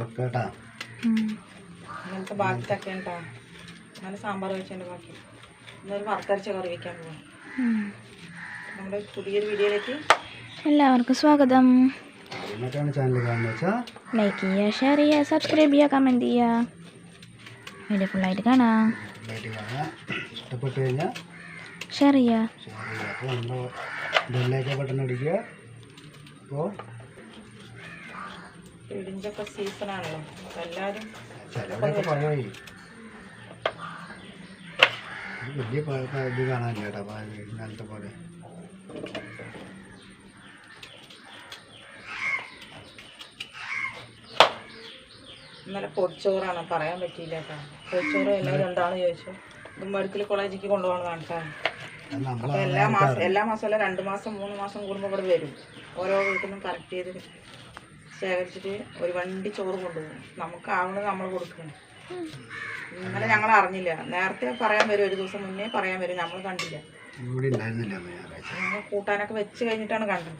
ചൊക്കേട്ടാ അങ്ങനത്തെ ബാക്കിയൊക്കെ ഉണ്ടാ? അങ്ങനെ സാമ്പാർ വെച്ചതിന്റെ ബാക്കി. ഇന്നൊരു വറുത്തരച്ച കറി വയ്ക്കാൻ പോവാം. നമ്മുടെ പുതിയൊരു വീഡിയോയിലേക്ക് എല്ലാവർക്കും സ്വാഗതം. എന്നിട്ടാണ് ചാനൽ കാണുന്നത് വെച്ചാൽ ലൈക്ക് ചെയ്യുക ഷെയർ ചെയ്യുക സബ്സ്ക്രൈബ് ചെയ്യുക കമന്റ് ചെയ്യുക. വീഡിയോ ഫുള്ളായിട്ട് കാണാം. ഇഷ്ടപ്പെട്ട് കഴിഞ്ഞാൽ ഷെയർ ചെയ്യുക. അപ്പോൾ നമ്മൾ ബട്ടൺ അടിക്കുക. അപ്പോൾ ഇടിഞ്ചൊക്കെ സീസണാണല്ലോ. അപ്പോൾ എല്ലാവരും വലിയ ഇത് കാണാനില്ല കേട്ടോ. ഇന്നലത്തെ പോലെ. ഇന്നലെ പൊടിച്ചോറാണ് പറയാൻ പറ്റിയില്ല കേട്ടോ. പൊടിച്ചോറ് എല്ലാവരും എന്താണെന്ന് ചോദിച്ചു. ഇത് മെഡിക്കൽ കോളേജിലേക്ക് കൊണ്ടുപോകണം കേട്ടോ. അപ്പോൾ എല്ലാ മാസം എല്ലാ മാസം അല്ല രണ്ട് മാസം മൂന്ന് മാസം കൂടുമ്പോൾ ഇവിടെ വരും. ഓരോ വീട്ടിൽ നിന്നും കളക്ട് ചെയ്ത് ശേഖരിച്ചിട്ട് ഒരു വണ്ടി ചോറ് കൊണ്ടുപോകും നമുക്ക് ആവുന്നത് നമ്മൾ കൊടുക്കണം. ഇന്നലെ ഞങ്ങൾ അറിഞ്ഞില്ല. നേരത്തെ പറയാൻ വരും ഒരു ദിവസം മുന്നേ പറയാൻ വരും. നമ്മൾ കണ്ടില്ല. കൂട്ടാനൊക്കെ വെച്ച് കഴിഞ്ഞിട്ടാണ് കണ്ടത്.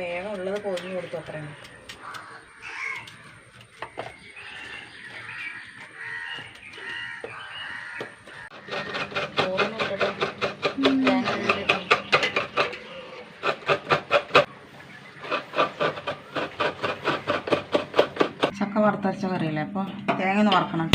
വേഗം ഉള്ളത് പൊതിഞ്ഞു കൊടുത്തു അത്രയാണ് ചക്ക വറുത്തരച്ച കറിയല്ലേ? അപ്പോൾ തേങ്ങ ഒന്ന് വറക്കണം.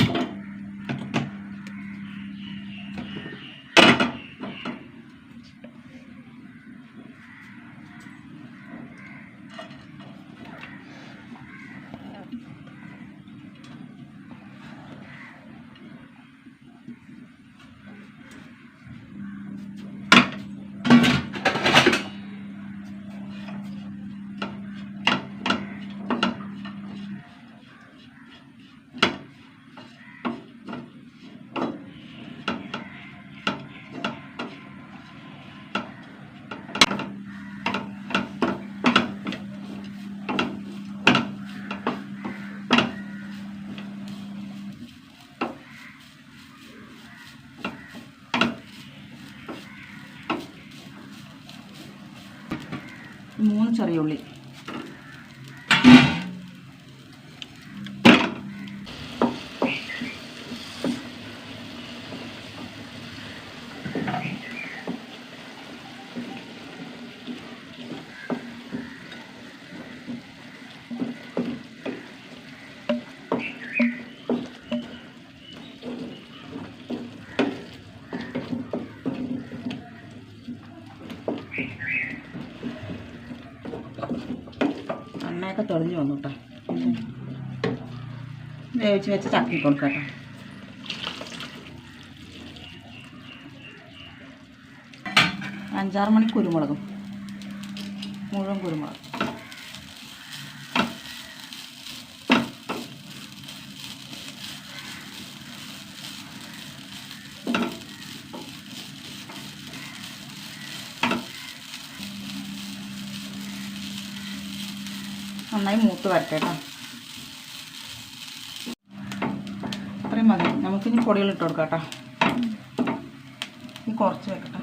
മൂന്ന് ചെറിയുള്ളി. എണ്ണയൊക്കെ തെളിഞ്ഞു വന്നു കേട്ടോ വേവിച്ച് വെച്ച് ചക്കി കൊടുക്കാം കേട്ടോ അഞ്ചാറ് മണി കുരുമുളകും. മുഴുവൻ കുരുമുളക്. നന്നായി മൂത്ത് വരട്ടെ കേട്ടോ. അത്രയും മതി. നമുക്കിനി പൊടികൾ ഇട്ട് കൊടുക്കാം കേട്ടോ. ഇനി കുറച്ച് വെക്കട്ടെ.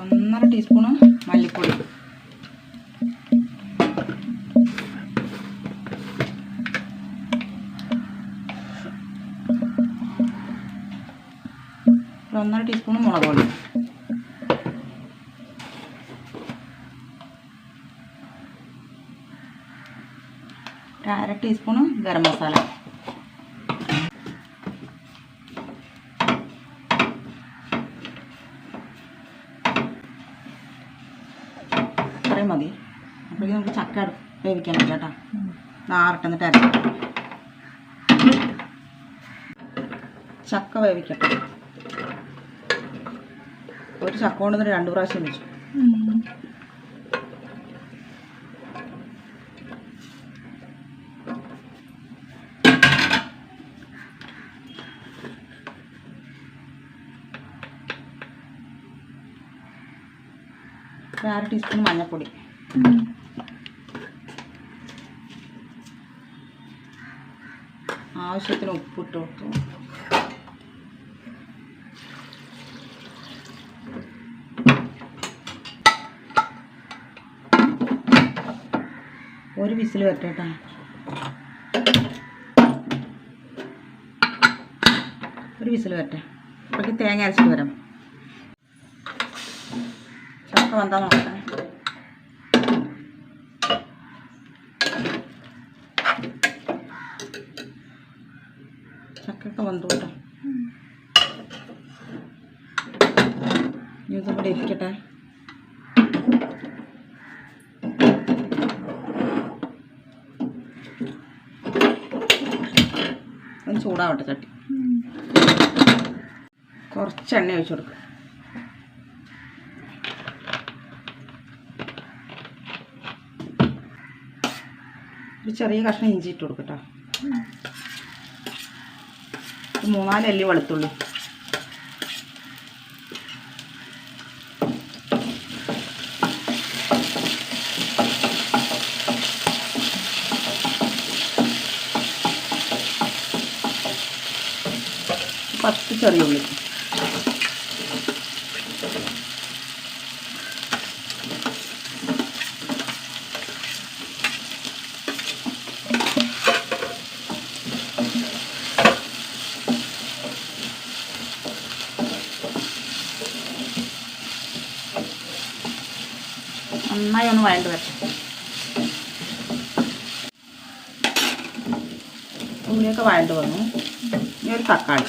ഒന്നര ടീസ്പൂണ് മല്ലിപ്പൊടി. ഒരു ഒന്നര ടീസ്പൂൺ മുളക് പൊടി. ഒരു അര ടീസ്പൂൺ ഗരം മസാല. അത്രയും മതി. അപ്പോഴേക്കും നമുക്ക് ചക്ക വേവിക്കാൻ പറ്റും കേട്ടോ. നാറിട്ടെന്നിട്ട് അരക്കാം. ചക്ക വേവിക്കട്ടെ. ഒരു ചക്ക കൊണ്ടുവന്നിട്ട് രണ്ട് പ്രാവശ്യം വെച്ചു. അര ടീസ്പൂൺ മഞ്ഞപ്പൊടി ആവശ്യത്തിന് ഉപ്പിട്ട് കൊടുത്തു. ഒരു വിസിൽ വരട്ടെ കേട്ടോ. ഒരു വിസിൽ വരട്ടെ. അപ്പോഴേക്ക് തേങ്ങ അരച്ചിട്ട് വരാം. ചക്ക വന്നാൽ നോക്കാം ചക്കൊക്കെ വന്നു കേട്ടോ. ഇതും കൂടെ ഇരിക്കട്ടെ. ഒന്ന് ചൂടാവട്ടെ ചട്ടി. കുറച്ച് എണ്ണ ഒഴിച്ചു കൊടുക്കുക ഒരു ചെറിയ കഷ്ണം ഇഞ്ചി ഇട്ട് കൊടുക്കട്ടോ ഒരു മൂന്നാൽ അല്ലി വെളുത്തുള്ളി. പത്ത് ചെറിയ ഉള്ളി നന്നായി ഒന്ന് വഴണ്ട് വരട്ടെ. ഉള്ളിയൊക്കെ വഴണ്ട് വന്നു. ഇനി ഒരു തക്കാളി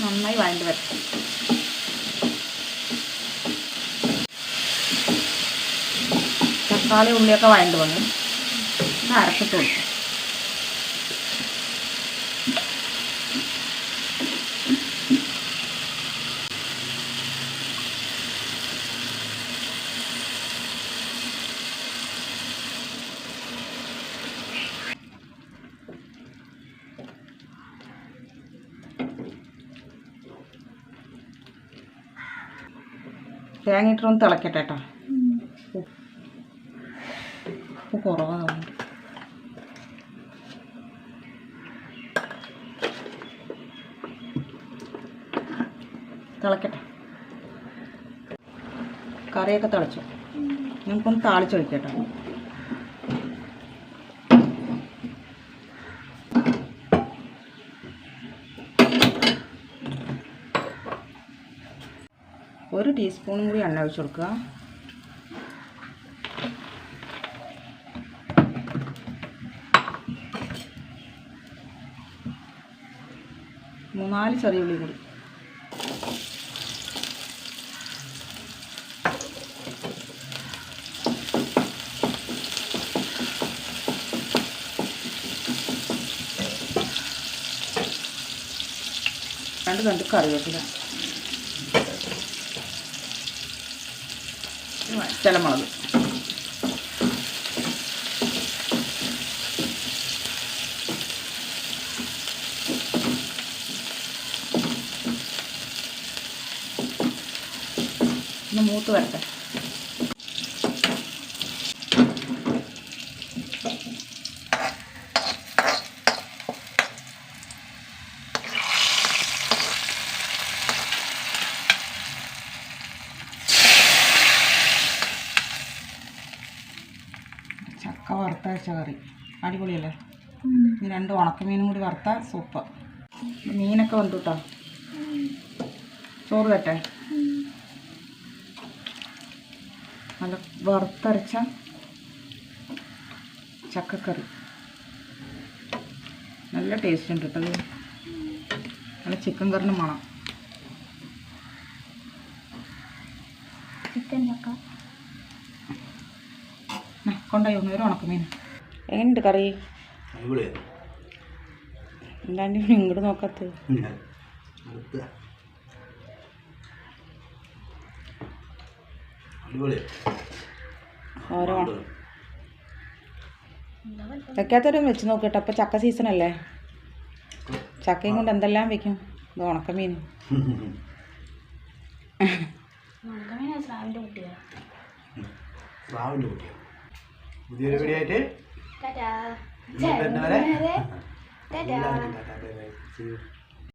നന്നായി വഴണ്ട് വരട്ടെ. തക്കാളി ഉള്ളിയൊക്കെ വഴണ്ട് വന്നു. അരച്ചിട്ട് കൊടുക്കും തേങ്ങ ഇട്ടൊന്ന് തിളക്കട്ടെ കേട്ടോ ഉപ്പ് കുറവാണ്. തിളക്കട്ടെ. കറിയൊക്കെ തിളച്ചു. നമുക്കൊന്ന് താളിച്ചൊഴിക്കട്ടോ. ഒരു ടീസ്പൂണും കൂടി എണ്ണ ഒഴിച്ച് കൊടുക്കുക. മൂന്നാൽ ചെറിയ ഉള്ളി കൂടി. രണ്ട് രണ്ട് കറിവേപ്പില. ചിലമുളക് ഒന്ന് മൂത്ത് വരട്ടെ ചക്ക വറുത്തരച്ച കറി. അടിപൊളിയല്ലേ? ഇനി രണ്ട് ഉണക്കമീനും കൂടി വറുത്ത സൂപ്പർ മീനൊക്കെ വന്നു കേട്ടോ ചോറ് തട്ടെ നല്ല വറുത്തരച്ച ചക്കക്കറി. നല്ല ടേസ്റ്റ് ഉണ്ട് കേട്ടോ. നല്ല ചിക്കൻ കറിന് മണം ചിക്കൻ ചക്ക. കൊണ്ടുപോയി ഒരു ഉണക്കമീൻ എങ്ങനെയുണ്ട് കറി? എന്താണ്ട് ഇങ്ങോട്ട് നോക്കത്ത്? ഓരോ വെക്കാത്തവരും വെച്ച് നോക്കട്ടെ. അപ്പൊ ചക്ക സീസൺ അല്ലേ? ചക്കയും കൊണ്ട് എന്തെല്ലാം വെക്കും? ഇത് ഉണക്കമീൻ സ്രാവിന്റെ കുട്ടിയാണ് സ്രാവിന്റെ കുട്ടിയാണ് പുതിയൊരു വീഡിയോ ആയിട്ട് എല്ലാവർക്കും tata. Bye bye See you.